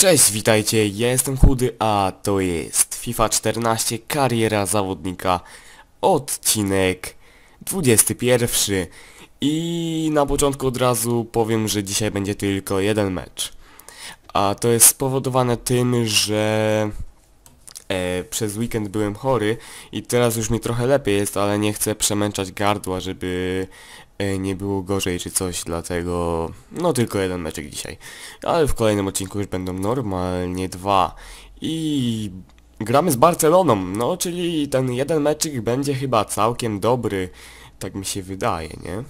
Cześć, witajcie, ja jestem Chudy, a to jest FIFA 14 Kariera Zawodnika, odcinek 21 i na początku od razu powiem, że dzisiaj będzie tylko jeden mecz. A to jest spowodowane tym, że e, przez weekend byłem chory i teraz już mi trochę lepiej jest, ale nie chcę przemęczać gardła, żeby nie było gorzej czy coś, dlatego no tylko jeden meczek dzisiaj. Ale w kolejnym odcinku już będą normalnie dwa. I gramy z Barceloną, no czyli ten jeden meczyk będzie chyba całkiem dobry, tak mi się wydaje, nie?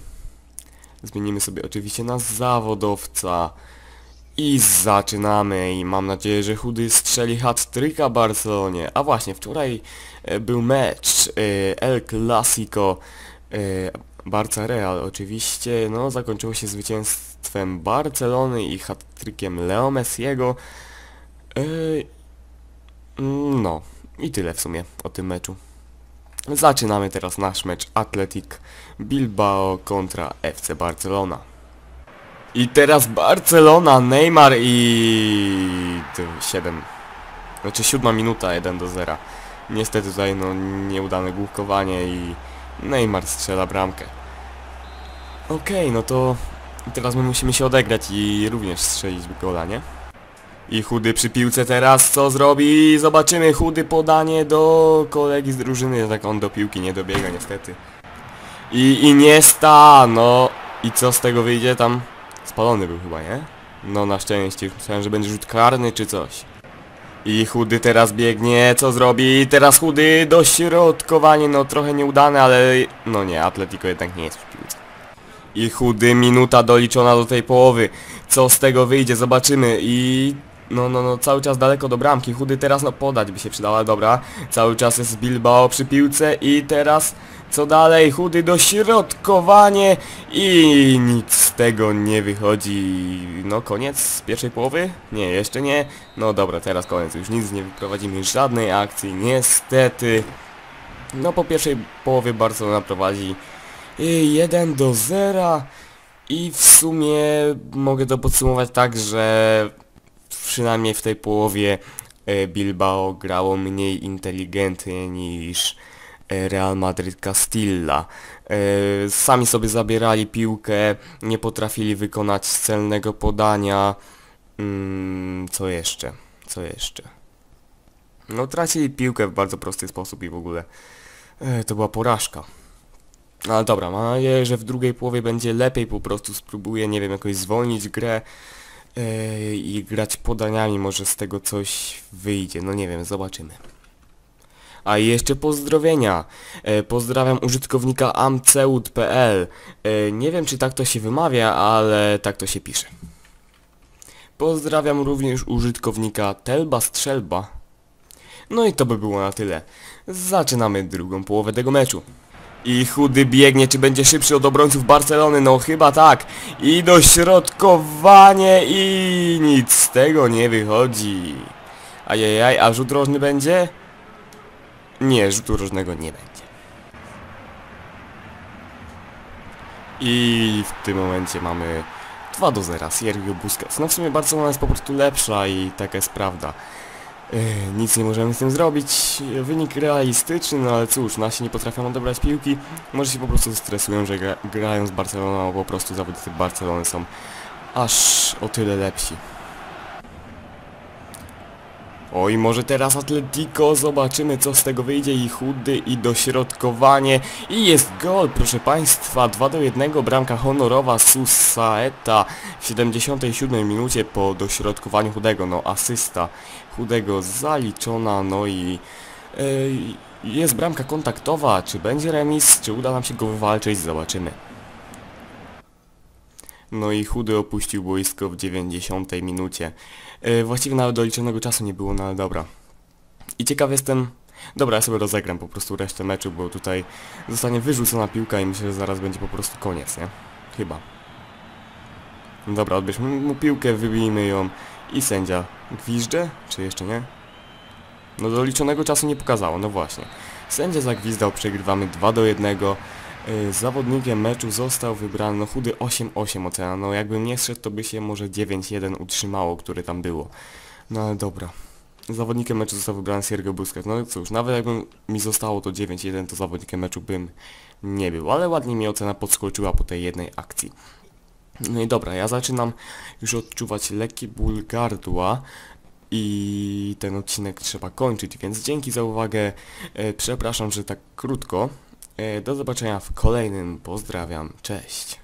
Zmienimy sobie oczywiście na zawodowca. I zaczynamy i mam nadzieję, że Chudy strzeli hat-tricka Barcelonie. A właśnie, wczoraj e, był mecz e, El Clasico e, Barca Real. Oczywiście, no, zakończyło się zwycięstwem Barcelony i hat-trickiem Leo Messiego. E, no, i tyle w sumie o tym meczu. Zaczynamy teraz nasz mecz Athletic Bilbao kontra FC Barcelona. I teraz Barcelona, Neymar i... tu 7. Znaczy siódma minuta, 1 do 0. Niestety tutaj no nieudane główkowanie i Neymar strzela bramkę. Okej, no to teraz my musimy się odegrać i również strzelić gola, nie? I chudy przy piłce teraz, co zrobi? Zobaczymy, chudy podanie do kolegi z drużyny, tak on do piłki nie dobiega niestety. I Iniesta, no i co z tego wyjdzie tam? Spalony był chyba, nie? No na szczęście, myślałem, że będzie rzut karny czy coś. I chudy teraz biegnie, co zrobi? Teraz chudy dośrodkowanie, no trochę nieudane, ale no nie, Atletico jednak nie jest. I chudy minuta doliczona do tej połowy. Co z tego wyjdzie, zobaczymy i... No, no, no, cały czas daleko do bramki. Chudy teraz, no, podać by się przydała, dobra. Cały czas jest Bilbao przy piłce i teraz... Co dalej? Chudy dośrodkowanie i nic z tego nie wychodzi. No koniec pierwszej połowy? Nie, jeszcze nie. No dobra, teraz koniec. Już nic nie wyprowadzimy, żadnej akcji, niestety. No po pierwszej połowie Barcelona prowadzi 1 do 0 i w sumie mogę to podsumować tak, że przynajmniej w tej połowie e, Bilbao grało mniej inteligentnie niż e, Real Madrid Castilla. E, Sami sobie zabierali piłkę, nie potrafili wykonać celnego podania. Mm, Co jeszcze? Co jeszcze? No tracili piłkę w bardzo prosty sposób i w ogóle to była porażka. No ale dobra, mam nadzieję, że w drugiej połowie będzie lepiej, po prostu spróbuję, nie wiem, jakoś zwolnić grę e, i grać podaniami, może z tego coś wyjdzie, no nie wiem, zobaczymy. A jeszcze pozdrowienia. E, pozdrawiam użytkownika amceud.pl. E, nie wiem, czy tak to się wymawia, ale tak to się pisze. Pozdrawiam również użytkownika Telba Strzelba. No i to by było na tyle. Zaczynamy drugą połowę tego meczu. I chudy biegnie, czy będzie szybszy od obrońców Barcelony? No chyba tak. I dośrodkowanie i nic z tego nie wychodzi. Ajajaj, a rzut rożny będzie? Nie, rzutu rożnego nie będzie. I w tym momencie mamy 2 do 0, Sergio Busquets. No w sumie Barcelona jest po prostu lepsza i taka jest prawda. Ech, nic nie możemy z tym zrobić, wynik realistyczny, no ale cóż, nasi nie potrafią odebrać piłki, może się po prostu stresują, że gra, grają z Barceloną, bo po prostu zawodnicy Barcelony są aż o tyle lepsi. Oj, może teraz Atletico, zobaczymy co z tego wyjdzie. I chudy i dośrodkowanie. I jest gol, proszę Państwa, 2 do 1, bramka honorowa Susaeta w 77 minucie po dośrodkowaniu chudego, no asysta chudego zaliczona, no i ej, jest bramka kontaktowa, czy będzie remis, czy uda nam się go wywalczyć, zobaczymy. No i chudy opuścił boisko w 90 minucie. E, właściwie nawet doliczonego czasu nie było, no ale dobra. I ciekaw jestem... Dobra, ja sobie rozegram po prostu resztę meczu, bo tutaj zostanie wyrzucona piłka i myślę, że zaraz będzie po prostu koniec, nie? Chyba. Dobra, odbierzmy mu piłkę, wybijmy ją i sędzia gwizdże? Czy jeszcze nie? No doliczonego czasu nie pokazało, no właśnie. Sędzia zagwizdał, przegrywamy 2 do 1. Yy, Zawodnikiem meczu został wybrany no chudy 8-8 ocena, no jakbym nie szedł to by się może 9-1 utrzymało, które tam było. No ale dobra. Zawodnikiem meczu został wybrany Sergio Busquets. No cóż, nawet jakby mi zostało to 9-1, to zawodnikiem meczu bym nie był. Ale ładnie mi ocena podskoczyła po tej jednej akcji. No i dobra, ja zaczynam już odczuwać lekki ból gardła i ten odcinek trzeba kończyć, więc dzięki za uwagę. E, przepraszam, że tak krótko. E, do zobaczenia w kolejnym. Pozdrawiam. Cześć.